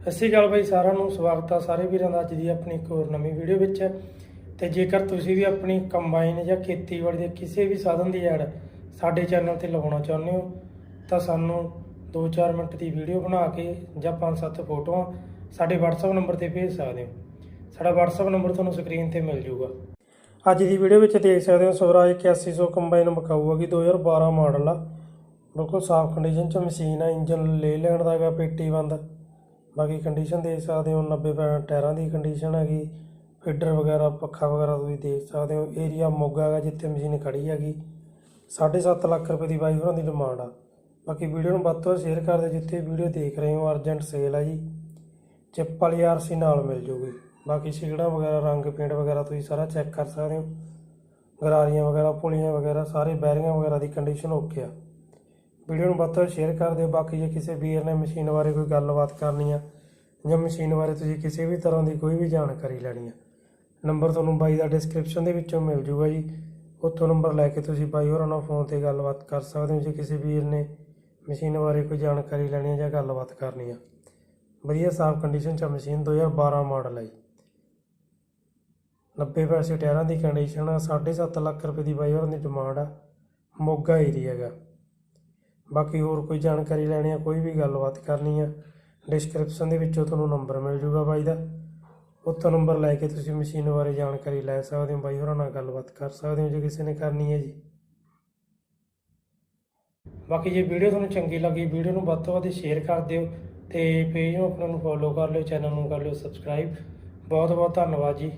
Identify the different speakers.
Speaker 1: ਸਤਿ ਸ਼੍ਰੀ ਅਕਾਲ ਬਾਈ, ਸਾਰਿਆਂ ਨੂੰ ਸਵਾਗਤ ਆ ਸਾਰੇ ਵੀਰਾਂ ਦਾ ਅੱਜ ਦੀ ਆਪਣੀ ਇੱਕ ਹੋਰ ਨਵੀਂ ਵੀਡੀਓ ਵਿੱਚ। ਤੇ ਜੇਕਰ ਤੁਸੀਂ ਵੀ ਆਪਣੀ ਕੰਬਾਈਨ ਜਾਂ ਖੇਤੀਬਾੜੀ ਦੇ ਕਿਸੇ ਵੀ ਸਾਧਨ ਦੀ ਐਡ ਸਾਡੇ ਚੈਨਲ ਤੇ ਲਗਾਉਣਾ ਚਾਹੁੰਦੇ ਹੋ, ਤਾਂ ਸਾਨੂੰ 2-4 ਮਿੰਟ ਦੀ ਵੀਡੀਓ ਬਣਾ ਕੇ ਜਾਂ 5-7 ਫੋਟੋਆਂ ਸਾਡੇ WhatsApp ਨੰਬਰ ਤੇ ਭੇਜ ਸਕਦੇ ਹੋ। ਸਾਡਾ WhatsApp ਨੰਬਰ ਤੁਹਾਨੂੰ ਸਕਰੀਨ ਤੇ ਮਿਲ ਜਾਊਗਾ ਅੱਜ ਦੀ ਵੀਡੀਓ ਵਿੱਚ ਦੇਖ ਸਕਦੇ ਹੋ ਸਵਰਾਜ 8100 ਕੰਬਾਈਨ ਮਕਾਊ ਹੈਗੀ 2012 ਮਾਡਲ ਆ। ਬਿਲਕੁਲ ਸਾਫ਼ ਕੰਡੀਸ਼ਨ ਚ ਮਸ਼ੀਨ ਆ ਇੰਜਨ ਲੈ ਲੈਣ ਦਾ ਹੈਗਾ, ਪੇਟੀ ਬੰਦ। ਬਾਕੀ ਕੰਡੀਸ਼ਨ ਦੇਖ ਸਕਦੇ ਹੋ 90 ਪੈ- ਟਾਇਰਾਂ ਦੀ ਕੰਡੀਸ਼ਨ ਹੈਗੀ ਫੀਡਰ ਵਗੈਰਾ, ਪੱਖਾ ਵਗੈਰਾ ਤੁਸੀਂ ਦੇਖ ਸਕਦੇ ਹੋ ਏਰੀਆ ਮੋਗਾ ਹੈਗਾ ਜਿੱਥੇ ਮਸ਼ੀਨ ਖੜੀ ਹੈਗੀ 7.5 ਲੱਖ ਰੁਪਏ ਦੀ ਬਾਈ ਹੋਰਾਂ ਦੀ ਡਿਮਾਂਡ ਆ। ਬਾਕੀ ਵੀਡੀਓ ਨੂੰ ਵੱਧ ਤੋਂ ਵੱਧ ਸ਼ੇਅਰ ਕਰ ਦਿਓ, ਜਿੱਥੇ ਵੀਡੀਓ ਦੇਖ ਰਹੇ ਹੋ ਅਰਜੈਂਟ ਸੇਲ ਆ ਜੀ। ਚਿੱਪ ਵਾਲੀ ਆਰਸੀ ਨਾਲ ਮਿਲ ਜੂਗੀ। ਬਾਕੀ ਸਿਗੜਾ ਵਗੈਰਾ, ਰੰਗ ਪੇਂਟ ਵਗੈਰਾ ਤੁਸੀਂ ਸਾਰਾ ਚੈੱਕ ਕਰ ਸਕਦੇ ਹੋ। ਗਰਾਰੀਆਂ ਵਗੈਰਾ, ਪੁਲੀਆਂ ਵਗੈਰਾ, ਸਾਰੇ ਬੈਰਿੰਗਾਂ ਵਗੈਰਾ ਦੀ ਕੰਡੀਸ਼ਨ ਓਕੇ ਆ। ਵੀਡੀਓ ਨੂੰ ਵੱਧ ਤੋਂ ਸ਼ੇਅਰ ਕਰ ਦਿਓ। ਬਾਕੀ ਜੇ ਕਿਸੇ ਵੀਰ ਨੇ ਮਸ਼ੀਨ ਬਾਰੇ ਕੋਈ ਗੱਲਬਾਤ ਕਰਨੀ ਆ ਜਾਂ ਮਸ਼ੀਨ ਬਾਰੇ ਤੁਸੀਂ ਕਿਸੇ ਵੀ ਤਰ੍ਹਾਂ ਦੀ ਕੋਈ ਵੀ ਜਾਣਕਾਰੀ ਲੈਣੀ ਆ ਨੰਬਰ ਤੁਹਾਨੂੰ ਬਾਈ ਦਾ ਡਿਸਕ੍ਰਿਪਸ਼ਨ ਦੇ ਵਿੱਚੋਂ ਮਿਲ ਜੂਗਾ ਜੀ। ਉੱਥੋਂ ਨੰਬਰ ਲੈ ਕੇ ਤੁਸੀਂ ਬਾਈ ਹੋਰਾਂ ਨਾਲ ਫੋਨ ਤੇ ਗੱਲਬਾਤ ਕਰ ਸਕਦੇ ਹੋ, ਜੇ ਕਿਸੇ ਵੀਰ ਨੇ ਮਸ਼ੀਨ ਬਾਰੇ ਕੋਈ ਜਾਣਕਾਰੀ ਲੈਣੀ ਆ ਜਾਂ ਗੱਲਬਾਤ ਕਰਨੀ ਆ। ਵਧੀਆ ਸਾਫ਼ ਕੰਡੀਸ਼ਨ ਚ ਆ ਮਸ਼ੀਨ 2012 ਮਾਡਲ ਹੈ ਜੀ। 90 ਪੈਸੇ ਟਾਇਰਾਂ ਦੀ ਕੰਡੀਸ਼ਨ ਆ 7.5 ਲੱਖ ਰੁਪਏ ਦੀ ਬਾਈ ਹੋਰਾਂ ਦੀ ਡਿਮਾਂਡ ਆ। ਮੋਗਾ ਏਰੀਆ ਹੈਗਾ। ਬਾਕੀ ਹੋਰ ਕੋਈ ਜਾਣਕਾਰੀ ਲੈਣੀ ਆ, ਕੋਈ ਵੀ ਗੱਲਬਾਤ ਕਰਨੀ ਆ ਡਿਸਕ੍ਰਿਪਸ਼ਨ ਦੇ ਵਿੱਚੋਂ ਤੁਹਾਨੂੰ ਨੰਬਰ ਮਿਲ ਜੂਗਾ ਬਾਈ ਦਾ। ਉੱਥੋਂ ਨੰਬਰ ਲੈ ਕੇ ਤੁਸੀਂ ਮਸ਼ੀਨ ਬਾਰੇ ਜਾਣਕਾਰੀ ਲੈ ਸਕਦੇ ਹੋ ਬਾਈ ਹੋਰਾਂ ਨਾਲ ਗੱਲਬਾਤ ਕਰ ਸਕਦੇ ਹੋ ਜੇ ਕਿਸੇ ਨੇ ਕਰਨੀ ਹੈ ਜੀ। ਬਾਕੀ ਜੇ ਵੀਡੀਓ ਤੁਹਾਨੂੰ ਚੰਗੀ ਲੱਗੀ, ਵੀਡੀਓ ਨੂੰ ਵੱਧ ਤੋਂ ਵੱਧ ਸ਼ੇਅਰ ਕਰ ਦਿਓ ਤੇ ਪੇਜ ਨੂੰ ਆਪਣੇ ਨੂੰ ਫੋਲੋ ਕਰ ਲਿਓ ਚੈਨਲ ਨੂੰ ਕਰ ਲਿਓ ਸਬਸਕ੍ਰਾਈਬ ਬਹੁਤ ਬਹੁਤ ਧੰਨਵਾਦ ਜੀ।